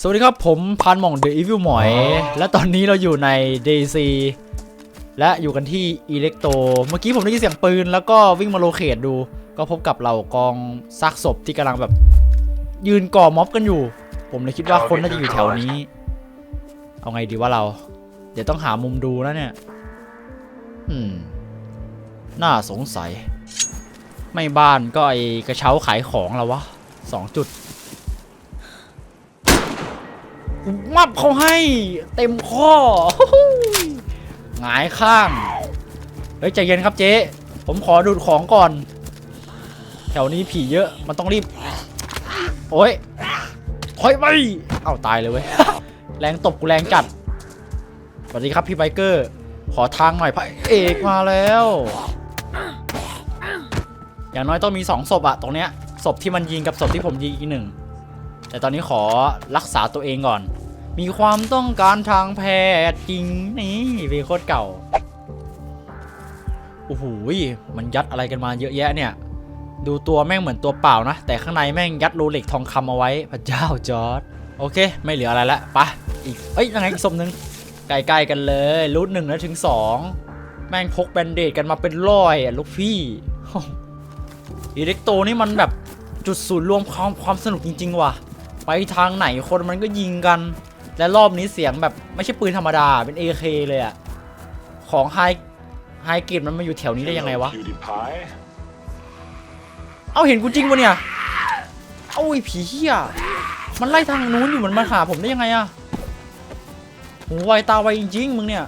สวัสดีครับผมพันหม่องเดอะอีวิลหมอย และตอนนี้เราอยู่ใน DC และอยู่กันที่อิเล็กโต เมื่อกี้ผมได้ยินเสียงปืน แล้วก็วิ่งมาโลเคตดู ก็พบกับเหล่ากองซากศพที่กำลังแบบ ยืนก่อม็อบกันอยู่ ผมเลยคิดว่าคนน่าจะอยู่แถวนี้ เอาไงดีว่าเรา เดี๋ยวต้องหามุมดูแล้วเนี่ย อืม น่าสงสัย ไม่บ้านก็ไอกระเช้าขายของแล้ววะสองจุด มับเขาให้เต็มข้อหงายข้าง เฮ้ยใจเย็นครับเจ๊ผมขอดูดของก่อน แถวนี้ผีเยอะมันต้องรีบ โอ้ยถอยไปเอ้าตายเลยเว้ย แรงตบกูแรงจัดสวัสดีครับพี่ไบเกอร์ ขอทางหน่อยพระเอกมาแล้ว อย่างน้อยต้องมีสองศพอะตรงเนี้ยศพที่มันยิงกับศพที่ผมยิงอีกหนึ่ง แต่ตอนนี้ขอรักษาตัวเองก่อน มีความต้องการทางแพทย์จริงนี่เพลงโคตรเก่า โอ้โหมันยัดอะไรกันมาเยอะแยะเนี่ย ดูตัวแม่งเหมือนตัวเปล่านะ แต่ข้างในแม่งยัดโรเล็กทองคำเอาไว้ พระเจ้าจอร์ดโอเค ไม่เหลืออะไรละปะอีก เอ้ยยังไงอีกศพหนึ่งใกล้ๆกันเลยรูทหนึ่งแล้วถึงสองแม่งพกแบนเดดกันมาเป็นร้อยอะลูกพี่อิเล็กโตนี่มันแบบจุดศูนย์รวมความความสนุกจริง ๆ ว่ะ ไปทางไหนคนมันก็ยิงกัน และรอบนี้เสียงแบบไม่ใช่ปืนธรรมดาเป็น AK เลยอะของไฮไฮเกรดมันมาอยู่แถวนี้ได้ยังไงวะ PewDiePie เอาเห็นกูจริงปะเนี่ย เอาไอ้ผีเหี้ย มันไล่ทางนู้นอยู่มันมาหาผมได้ยังไงอะโหไวตาไวจริงๆมึงเนี่ย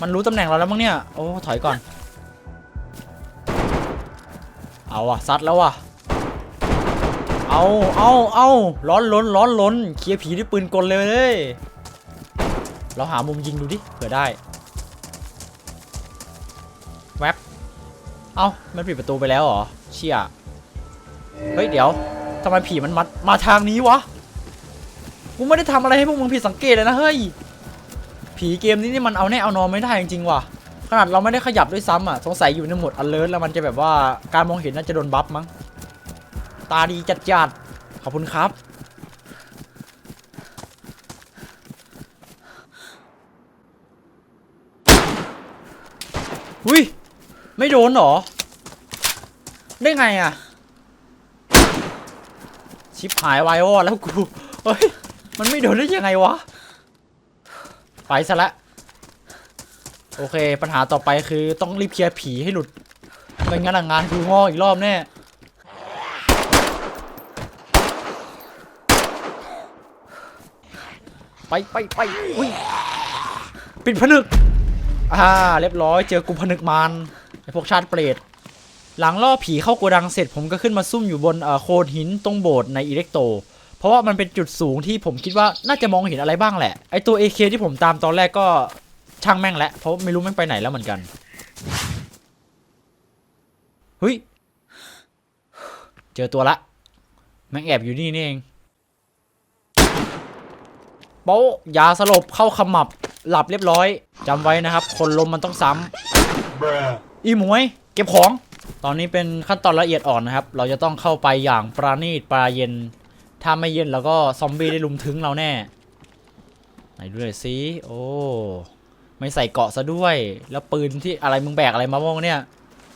มันรู้ตำแหน่งเราแล้วมั้งเนี่ย โอ้ถอยก่อน เอาอะซัดแล้วอะ เอาเอาเอาร้อนล้นร้อนล้นเคลียร์ผีด้วยปืนกลเลยเลย เราหามุมยิงดูดิเผื่อได้ แวบเอามันปิดประตูไปแล้วเหรอ เชี่ย เฮ้ย เดี๋ยวทำไมผีมันมามาทางนี้วะ กูไม่ได้ทำอะไรให้พวกมึงผิดสังเกตเลยนะเฮ้ย ผีเกมนี้นี่มันเอาแน่เอานอนไม่ได้จริงๆว่ะ ขนาดเราไม่ได้ขยับด้วยซ้ำอะ สงสัยอยู่ในโหมด alert แล้วมันจะแบบว่าการมองเห็นน่าจะโดนบัฟมั้ง ตาดีจัดจัดขอบคุณครับ อุ้ย ไม่โดนหรอ ได้ไงอะ ชิปหายไวายวอแล้วกูเฮ้ย มันไม่โดนได้ยังไงวะ ไปซะละ โอเค ปัญหาต่อไปคือต้องรีบเคลียร์ผีให้หลุดไม่งั้นงานกูงออีกรอบแน่ ไปไปไปอุ้ยปิดผนึกอ่าเรียบร้อยเจอกูผนึกมันไอพวกชาติเปรตหลังล่อผีเข้าโกดังเสร็จผมก็ขึ้นมาซุ่มอยู่บนเอ่อโคนหินตรงโบสถ์ในอิเล็กโต เพราะว่ามันเป็นจุดสูงที่ผมคิดว่าน่าจะมองเห็นอะไรบ้างแหละ ไอตัว AK ที่ผมตามตอนแรกก็ช่างแม่งแล้วเพราะไม่รู้แม่งไปไหนแล้วเหมือนกันเฮ้ยเจอตัวละ แม่งแอบอยู่นี่นี่เอง โป๊ะยาสลบเข้าขมับหลับเรียบร้อยจำไว้นะครับ คนลมมันต้องซ้ำ Bruh อีหมวย เก็บของ ตอนนี้เป็นขั้นตอนละเอียดอ่อนนะครับ เราจะต้องเข้าไปอย่างปราณีตปราเย็น ถ้าไม่เย็นแล้วก็ซอมบี้ได้ลุมถึงเราแน่ไหนดูหน่อยสิโอ้ไม่ใส่เกราะซะด้วย แล้วปืนที่อะไรมึงแบกอะไรมาบ้างเนี่ย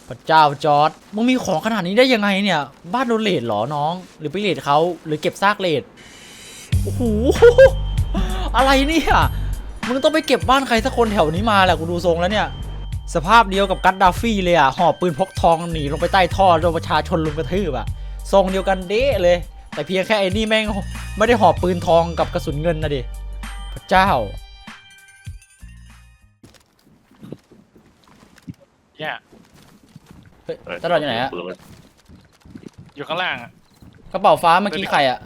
พระเจ้าจอร์ดมึงมีของขนาดนี้ได้ยังไงเนี่ย บ้านโดนเลดเหรอน้อง หรือไปเลดเขาหรือเก็บซากเลดโอ้โห อะไรเนี่ยมึงต้องไปเก็บบ้านใครสักคนแถวนี้มาแหละกูดูทรงแล้วเนี่ย สภาพเดียวกับกัดดาฟี่เลยอะหอบปืนพกทองหนีลงไปใต้ท่อโดนประชาชนลุมกระทืบอะทรงเดียวกันเด้เลย แต่เพียงแค่ไอ้นี่แม่งไม่ได้หอบปืนทองกับกระสุนเงินนะดิพระเจ้าเนี่ยเฮ้ยตลอดอยู่ไหนอะอยู่ข้างล่างอะกระเป๋าฟ้าเมื่อกี้ใครอะ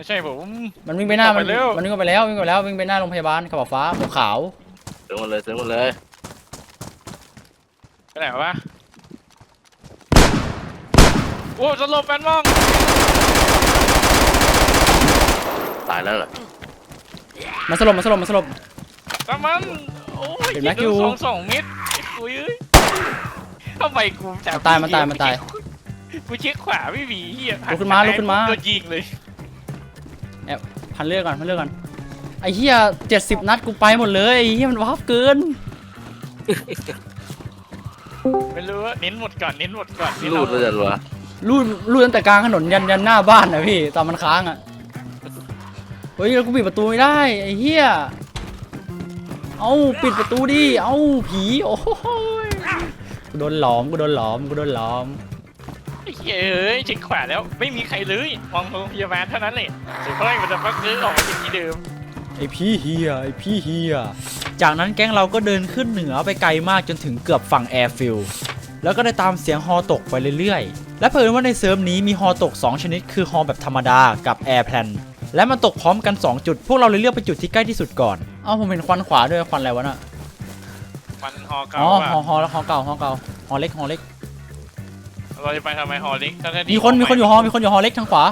ไม่ใช่ผม มันวิ่งไปหน้าออกมัไปนเร็ว มันวิ่งไปแล้ววิ่งไปแล้ววิ่งไปหน้าโรงพยาบาลกระเป๋าฟ้าหมวกขาวซื้อหมดเลยซื้อหมดเลยไปไหนวะโอ้จะหลบแฟนมองตายแล้วเหรอมาสลบมาสลบมาสลบ ตามมันโอ้ยเห็นไหมอยู่สองสองเม็ดไอ้คุยเอ้ยทำไมกูจับมันตายมันตายมันตาย กูเช็คขวาไม่มีเฮียลุกขึ้นมาลุกขึ้นมาตัวยิงเลย พพันเลือกก่อนพันเลือกก่อนไอ้เหี้ยเจ็ดสิบนัดกูไปหมดเลยไอ้เหี้ยมันวาร์ปเกินไม่รู้ว่าเน้นหมดก่อนเน้นหมดก่อนรูดเลยจันวะรูดรูดตั้งแต่กลางถนนยันยันหน้าบ้านนะพี่ตอนมันค้างอะเฮ้ยแล้วกูปิดประตูไม่ได้ไอ้เหี้ยเอาปิดประตูดิเอาผีโอ้ยกูโดนหลอมกูโดนหลอมกูโดนหลอมไอ้ เหี้ยเอ้ยชิงขวาแล้วไม่มีใครเลยมองโรงพยาบาลเท่านั้นเลยสุดท้ายมันจะฟักซื้อออกมาจากที่เดิมไอพี่เฮียไอพี่เฮียจากนั้นแก๊งเราก็เดินขึ้นเหนือไปไกลมากจนถึงเกือบฝั่งแอร์ฟิลด์แล้วก็ได้ตามเสียงฮอตกไปเรื่อยๆ และเผอิญว่าในเซิร์ฟนี้มีฮอตก 2 ชนิด คือฮอแบบธรรมดากับแอร์แพลนและมันตกพร้อมกัน 2 จุด พวกเราเลยเลือกไปจุดที่ใกล้ที่สุดก่อน เอ้าผมเห็นควันขวาด้วยควันอะไรวะน่ะมันฮอเก่าอ๋อว่ะฮอฮอฮอเก่าฮอเก่าฮอเล็กฮอเล็ก เราจะไปทำไมฮอเล็กทั้งๆที่มีคนมีคนอยู่ฮอมีคนอยู่ฮอเล็กทางขวา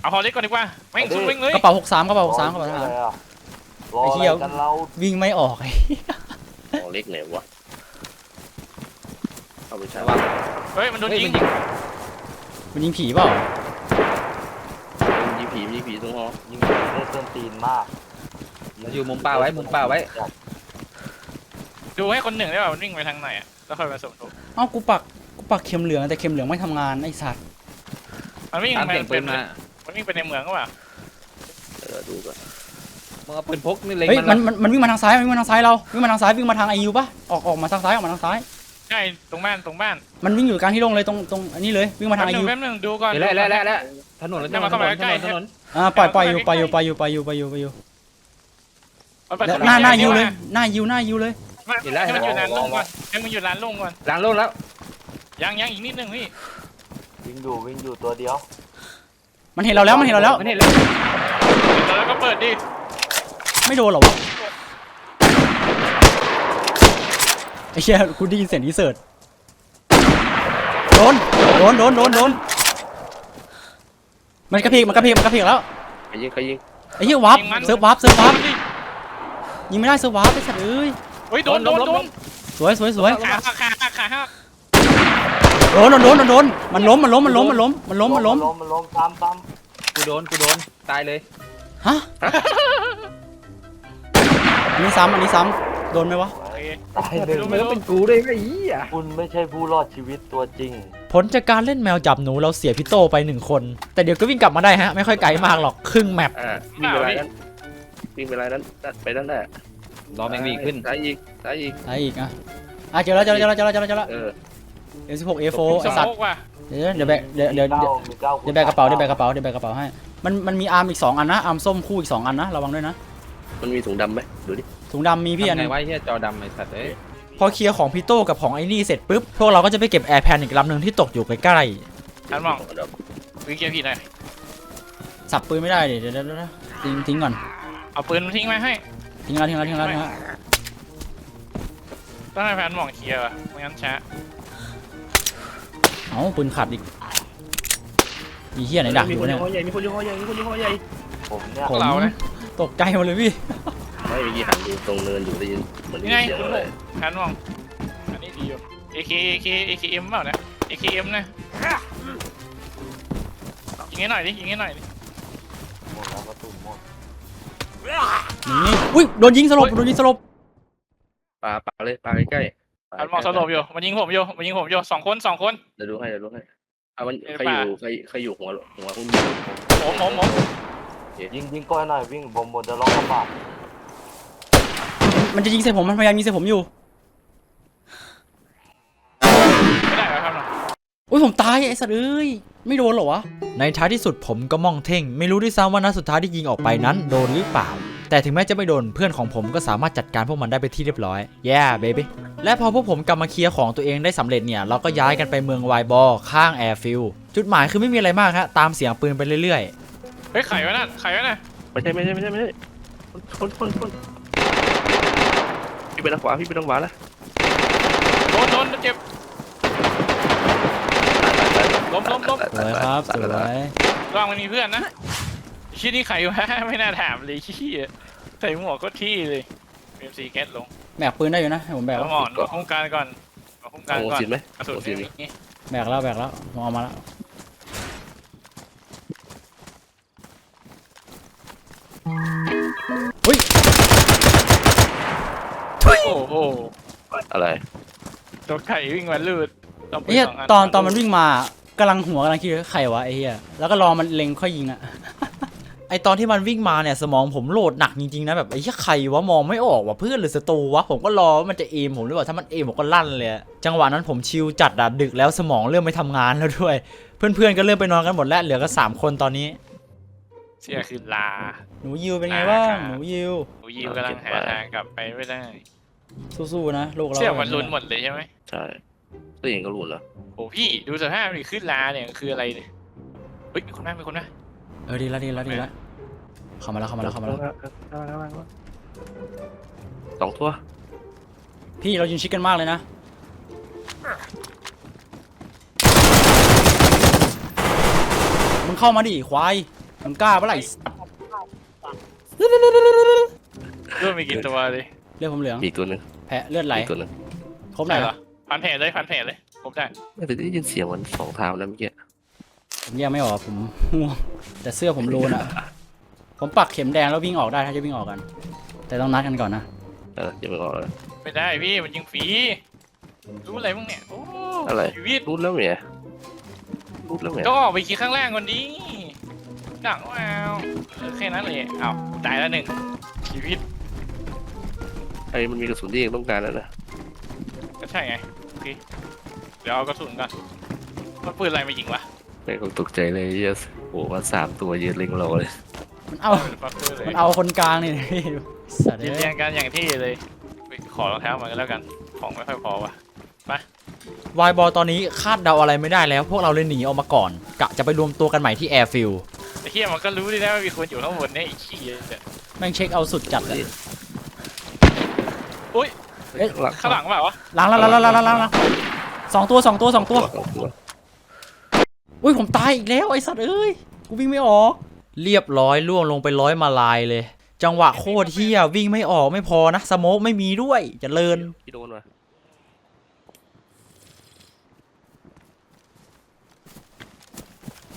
เอาฮอเล็กก่อนดีกว่าแม่งสู้แม่งเลยกระเป๋า63กระเป๋า63กระเป๋าทหาร รอไอ้อะเหี้ไรยกันเราวิ่งไม่ออกไอ้ของเล็กไหนวะเอาไปใช้ระวังเฮ้ยมันโดนเฮ้ยยิงมันยิงมันยิงผีเปล่ายิงผียิงผีตรงหอยิงได้เส้นตีนมากเราอยู่มุมเปล่าไว้มุมเปล่าไว้ ดูให้คนหนึ่งได้ป่ามันวิ่งไปทางไหนอะแล้วค่อยมาสมทบเอ้ากูปัก กูปักเข็มเหลืองแต่เข็มเหลืองไม่ทำงานไอ้สัตว์มันวิ่งตามไปเสียงปืนมามันวิ่งไปในเมืองก็เปล่าเออดูก่อนมึงเอาปืนพกนี่เล็งเฮ้ยมันมันมันมันวิ่งมาทางซ้ายมันวิ่งมาทางซ้ายเราวิ่งมาทางซ้ายวิ่งมาทางไอยูปะออกออกมาทางซ้ายออกมาทางซ้ายใช่ตรงบ้านตรงบ้านมันวิ่งอยู่กลางที่โล่งเลยตรงตรงอันนี้เลยวิ่งมาทางแป๊ไอบนึยูงแป๊บนึงดูก่อน เดี๋ยวแล้วแล้วแล้วแล้วถนนแล้วถนนถนนถนนถนนอ่าปล่อยปล่อยอยู่ปล่อยอยู่ปล่อยอยู่ปล่อยอยู่ปล่อยอยู่ปล่อยอยู่มันไปแล้วทงหน้าหน้าไหยูเลยวะหน้ายูหน้ายูเลยให้มันให้มันอยู่ร้านลุงก่อนให้มันอยู่ร้านลุงก่อนล้างโลกแล้ว ยังยังอีกนิดนึงพี่วิ่งอยู่วิ่งอยู่ตัวเดียวมันเห็นเราแล้วมันเห็นเราแล้ว มันเห็นแล้วแล้วก็เปิดดิไม่โดนหรอวะไอ้เชี่ยกูได้ยินเสียงดีเสิร์ตโดนโดนโดนโดนโดนมันกระเพกมันกระเพกมันกระเพกแล้วใครยิงใครยิงไอ้เหี้ยวับยิงมันเซิร์ฟวับเซิร์ฟวับดิยิงไม่ได้เซิร์ฟวับไอ้สัตว์เอ้ยเฮ้ยโดนโดนโดนสวยสวยสวยขาหักขาหักขาหัก โดนโดนโดนโดนมันล้มมันล้มมันล้มมันล้มมันล้มมันล้มล้มมันล้มตามตามกูโดนกูโดนตายเลยฮะอันนี้ซ้ำอันนี้ซ้ำโดนไหมวะโอเคตายหนึ่งมันต้องเป็นกูด้วยไอ้เหี้ยคุณไม่ใช่ผู้รอดชีวิตตัวจริง ผลจากการเล่นแมวจับหนูเราเสียพี่โตไปหนึ่งคน แต่เดี๋ยวก็วิ่งกลับมาได้ฮะ ไม่ค่อยไกลมากหรอกครึ่งแมปอ่าวิ่งไปไรนั้นวิ่งไปไรนั้นไปนั่นแหละรอแมงวิ่งขึ้นซ้ายอีกซ้ายอีกอะไรอีกอะอะเจอแล้วเจอแล้วเจอแล้วเจอแล้วเจอแล้วเออ เอ็มสิบหกเอโฟสไอสัตโมว์กว่ะเดี๋ยวเดี๋ยวแบกเดี๋ยวเดี๋ยวมีเดี๋ยวเก้ามีเก้าเดี๋ยวแบกกระเป๋าเดี๋ยวแบกกระเป๋าเดี๋ยวแบกกระเป๋าให้ มันมันมีอาร์มอีกสองอันนะอาร์มส้มคู่อีกสองอันนะระวังด้วยนะมันมีถุงดำไหมดูดิถุงดำมีพี่อันหทำนึไงง วะไอ้เหี้ยจอดำไอ้สัตว์เอ้ยพอเคลียร์ของพี่โตกับของไอ้นี่เสร็จปุ๊บ พวกเราก็จะไปเก็บแอร์แพนอีกลำหนึ่งที่ตกอยู่ใกล้ทันมองวิ่งเกียร์ผิดหน่อยๆสับปืนไม่ได้ดิเดี๋ยวเดี๋ยวเดี๋ยวทิ้งทิ้งก่อน เอาปืนมาทิ้งไว้ให้ทิ้งแล้วทิ้งแล้วทิ้งแล้วทิ้งแล้วต้องให้แฟนมองเคลียร์ว่ะไม่งั้นช้า เอ้าปืนขาดอีกอีเหี้ยไหนดักอยู่เนี่ยใหญ่ มีคนยิงหอใหญ่ มีคนยิงหอใหญ่ผมเนี่ยผมตกใจหมดเลยพี่ ไม่เมื่อกี้หันดูตรงเนินอยู่ได้ยินเหมือนได้นี่ยิไงนเสียงคุณอะไรผมทันมองอันนี้ดีอยู่ AK AK AKM เปล่านะ AKM นะยิงให้หน่อยดิยิงให้หน่อยดิ หมดแล้วกระตุนหมดนี่อุ้ยโดนยิงสลบโดนยิงสลบปลาปลาเลยปลาใกล้ๆ ทันมองสลบอยู่มันยิงผมอยู่มันยิงผมอยู่สองคนสองคน เดี๋ยวดูให้เดี๋ยวดูให้อะมันเอ้ยใครปลาอยู่ใครใครอยู่หัวหัวคุณผมผมผมยิงยิงก้อยหน่อยวิ่งผมหมดจะร้องลำบากมันจะยิงใส่ผมมันพยายามยิงใส่ผมอยู่ไม่ได้แล้วครับอุ้ยผมตายไอ้สัตว์เอ้ยไม่โดนเหรอวะในท้ายที่สุดผมก็มองเท่ง ไม่รู้ด้วยซ้ำว่านัดสุดท้ายที่ยิงออกไปนั้นโดนหรือเปล่า แต่ถึงแม้จะไม่โดนเพื่อนของผมก็สามารถจัดการพวกมันได้ไปนที่เรียบร้อย yeah baby และพอพวกผมกลับมาเคลียร์ของตัวเองได้สำเร็จเนี่ย เราก็ย้ายกันไปเมืองไวบอลข้างแอร์ฟิลจุดหมายคือไม่มีอะไรมากฮะตามเสียงปืนไปเรื่อยเฮ้ยไข่ไว้น่ะไข่ไว้น่ะไม่ใช่ไม่ใช่ไม่ใช่ไม่ใช่คนคนคนพี่ไปทางขวาพี่ไปทางขวาแล้วโดนโดนเจ็บล้มล้มล้มๆสวยครับสวยระวังมันมีเพื่อนนะ ชิ้นนี้ไข่วะ ไม่น่าถามเลยชี้ยใส่หมวกก็ที่เลยเอ็มซีแก๊สลงแบกปืนได้อยู่นะให้ผมแบกแล้วหมอนมาคุ้มกันก่อนมาคุ้มกันโอ้ก่อนสินไหมกระสุนโอ้สิไม่มีแบกแล้วแบกแล้วผมเอามาแล้วเฮ้ยโอ้โหอะไรตัวไข่วิ่งมาลูดาปืเฮียสงตอนตอนมันวิ่งมากำลังหัวกำลังคิดว่าใครวะไอ้เฮียแล้วก็รอมันเล็งค่อยยิงอะ ไอตอนที่มันวิ่งมาเนี่ยสมองผมโหลดหนักจริงๆนะแบบไอ้เหี้ยใครวะมองไม่ออกว่ะเพื่อนหรือศัตรูวะผมก็รอว่ามันจะเอมผมหรือเปล่าถ้ามันเอมผมก็ลั่นเลยอะจังหวะนั้นผมชิลจัดอะดึกแล้วสมองเริ่มไม่ทำงานแล้วด้วย เพื่อนๆก็เริ่มไปนอนกันหมดแล้วเหลือก็สามคนตอนนี้เสียคือลา หนูยิวเป็นไงบ้างหนูยิวกูยิวกำลังหาทางกลับไปไม่ได้ สู้ๆนะลูกเราเสียมันลุ้นหมดเลยใช่ไหมใช่ตัวเองก็รู้แล้วโอ้พี่ดูสภาพดิขึ้นลาเนี่ยคืออะไรเนี่ยเฮ้ยมีคนมามีคนมา เออดีละดีละดีละเข้ามาแล้วเข้ามาแล้วเข้ามาแล้วสองตัวพี่เรายิงชิคกันมากเลยนะมึงเข้ามาดิควายมึงกล้าปะล่ะไอ้สัสด้วยมีกี่ตัวเลยเลือดผมเหลืองมีอีกตัวหนึ่งแผลเลือดไหลมีอีกตัวหนึ่งครบไหนเหรวะอพันแผลเลยพันแผลเลยผมได้ไม่ได้ยินเสียงมันสองเท้าแล้วเมื่อกี้ ผมแยกไม่ออกผมง่วงแต่เสื้อผมรูนอะ ผมปักเข็มแดงแล้ววิ่งออกได้ถ้าจะวิ่งออกกัน แต่ต้องนัดกันก่อนนะเออจะไม่ออกเลยไม่ได้พี่มันยิงฟรีรู้อะไรบ้างเนี่ยโอ้อะไรชีวิตรูดแล้วเมียรูดแล้วเมียก็ออกไปคิดข้างล่างก่อนดีดังว้าวเออแค่นั้นเลยอ้าวตายแล้วหนึ่งชีวิตไอ้มันมีกระสุนที่เองต้องการแล้วนะก็ใช่ไงโอเคเดี๋ยวเอากระสุนก่อนมันปืนอะไรมายิงวะ ไม่ก็ตกใจเลยเยสโอ้มาสามตัวยืนเล็งเราเลย มันเอาปืนฟักปืนเลยมันเอาคนกลางนี่พี่ดูสัตว์ยืนเอ้เรียยงกันอย่างที่เลยไปขอรองเท้ามาก็แล้วกัน ของไม่ค่อยพอวะวายบอลตอนนี้คาดเดาอะไรไม่ได้แล้ว พวกเราเลยหนีออกมาก่อน กะจะไปรวมตัวกันใหม่ที่แอร์ฟิลไอ้เฮียมันก็รู้ดีนะว่ามีคนอยู่ข้างบนเนี่ยไอ้ขี้เนี่ยแม่งเช็คเอาสุดจัดเลยอุ้ยเอ๊ะ ข้างหลังเปล่าวะ ล้างล้างล้างล้างล้างล้างล้างสองตัวสองตัวสองตัวสองตัว อุ้ยผมตายอีกแล้วไอ้สัตว์เอ้ย กูวิ่งไม่ออก เรียบร้อยล่วงลงไปร้อยมาลายเลย จังหวะโคตรเฮียวิ่งไม่ออกไม่พอนะ สโมกไม่มีด้วยเจะเลินพี่โดนมา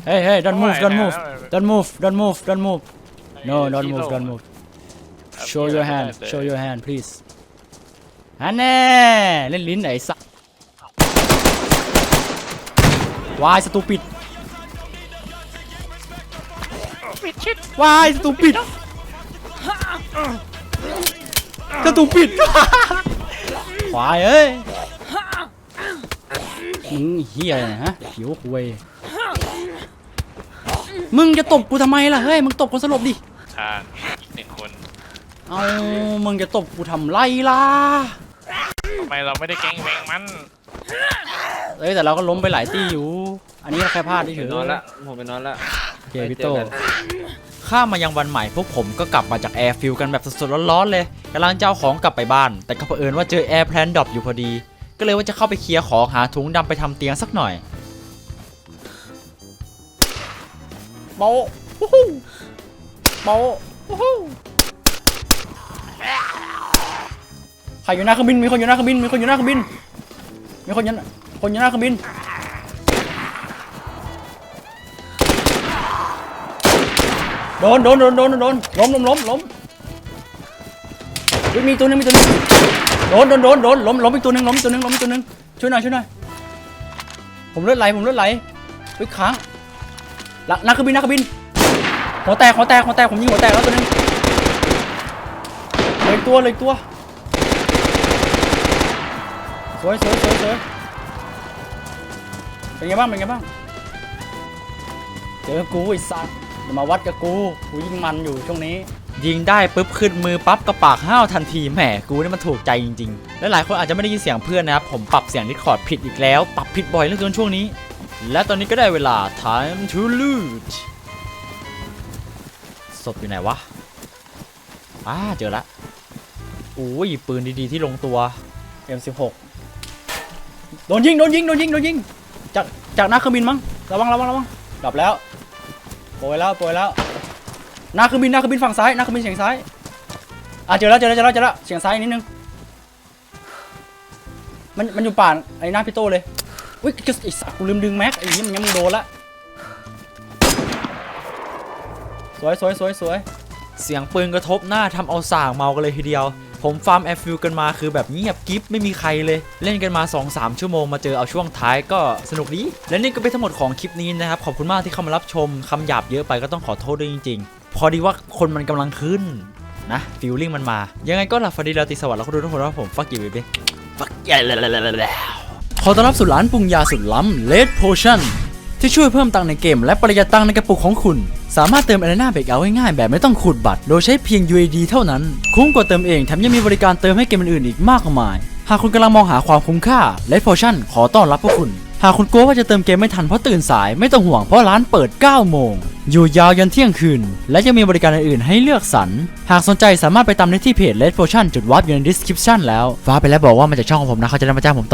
เฮ้ยเฮ้ย don't move don't move don't move don't move don't move no don't move don't move show your hand show your hand please อันแน่เล่นลิ้นไหนสักวายสตูปิด วายสตูปิดสตูปิดควายเอ้ยมึงเฮียอะไรเนี่ยฮะผิวคุยมึงจะตบกูทำไมล่ะเฮ้ยมึงตบคนสลบดิอ่าอีกหนึ่งคนเอามึงจะตบกูทำไรล่ะทำไมเราไม่ได้แกล้งแบงมันเอ้ยแต่เราก็ล้มไปหลายตีอยู่ อันนี้เราแค่พลาดเฉไปยนอนละผมไปนอนละโอเคพี่โต ข้ามมายังวันใหม่พวกผมก็กลับมาจากแอร์ฟิลกันแบบสดๆร้อนๆเลยกำลังจะเอาของกลับไปบ้าน แต่ก็เผอิญว่าเจอแอร์แพลนดรอปอยู่พอดี ก็เลยว่าจะเข้าไปเคลียร์ของหาถุงดำไปทำเตียงสักหน่อยโบะวู้ฮู้โบะวู้ฮู้ใครอยู่หน้าเครื่องบิน มีคนอยู่หน้าเครื่องบิน มีคนอยู่หน้าเครื่องบิน มีคนอยู่หน้าคนอยู่หน้าเครื่องบิน โดนโดนโดนโดนโดนล้มล้มล้มล้มมีตัวหนึงมีตัวหนึงโดนโดนโดนโดนล้มล้มอีกตัวหนึงล้มอีกตัวหนึงล้มอีกตัวหนึงช่วยหน่อยช่วยหน่อยผมเลือดไหลผมเลือดไหลเฮ้ยค้างละนักเครื่องบินนักเครื่องบินหัวแตกหัวแตกหัวแตกผมยิงหัวแตกแล้วตัวหนึงเหลยตัวเหลยตัวสวยสวยสวยสวยเป็นไงบ้างเป็นไงบ้างเจอกูไอ้สัส อย่ามาวัดกับกู กูยิงมันอยู่ช่วงนี้ ยิงได้ปุ๊บขึ้นมือปั๊บกระปากห้าวทันทีแหมกูนี่มันถูกใจจริงๆ และหลายคนอาจจะไม่ได้ยินเสียงเพื่อนนะครับ ผมปรับเสียงดิสคอร์ดผิดอีกแล้ว ปรับผิดบ่อยเหลือเกินช่วงนี้ และตอนนี้ก็ได้เวลา time to loot ศพอยู่ไหนวะอ่าเจอละโอ้ยปืนดีๆที่ลงตัว M16 โดนยิงโดนยิงโดนยิงโดนยิงจากจากหน้าเครื่องบินมั้งระวังระวังระวังดับแล้ว โปรยแล้วโปรยแล้วหน้าเครื่องบินหน้าเครื่องบินฝั่งซ้ายหน้าเครื่องบินเฉียงซ้ายอะเจอแล้วเจอแล้วเจอแล้วเจอแล้วเฉียงซ้ายนิดนึงมันมันอยู่ป่านไอ้หน้าพี่โตเลยอุ้ยกระไอ้สักกูลืมดึงแม็กไอ้ยี่มันยังมึงโดนละสวยสวยสวยสวยเสียงปืนกระทบหน้าทำเอาส่างเมากันเลยทีเดียว ผมฟาร์มแอฟฟิลกันมาคือแบบเงียบกิฟไม่มีใครเลย เล่นกันมา 2-3 ชั่วโมงมาเจอเอาช่วงท้ายก็สนุกดี และนี่ก็เป็นทั้งหมดของคลิปนี้นะครับ ขอบคุณมากที่เข้ามารับชมคำหยาบเยอะไปก็ต้องขอโทษด้วยจริง ๆ พอดีว่าคนมันกำลังขึ้นนะฟิลลิ่งมันมา ยังไงก็หลับฝันดีราตรีสวัสดิ์แล้วก็ดูทุกคนว่าผมฟักอยู่เบ๊ฟักใหญ่ขอต้อนรับสู่ร้านปรุงยาสุดล้ำ Red Potion ที่ช่วยเพิ่มตังค์ในเกมและประหยัดตังค์ในกระปุกของคุณ สามารถเติม Arena Breakout ง่ายๆแบบไม่ต้องขูดบัตร โดยใช้เพียง UAD เท่านั้น คุ้มกว่าเติมเองแถมยังมีบริการเติมให้เกมอื่นๆอีกมากมาย หากคุณกำลังมองหาความคุ้มค่า Red Potion ขอต้อนรับพวกคุณ หากคุณกลัวว่าจะเติมเกมไม่ทันเพราะตื่นสายไม่ต้องห่วงเพราะร้านเปิด 9 โมง อยู่ยาวยันเที่ยงคืน และยังมีบริการอื่นๆให้เลือกสรร หากสนใจสามารถไปตามได้ที่เพจ Red Potion จุดวาร์ปอยู่ใน description แล้วฟ้าไปแล้วบอกว่ามาจากช่องของผมนะเขาจะได้มาจ้างผมต่อ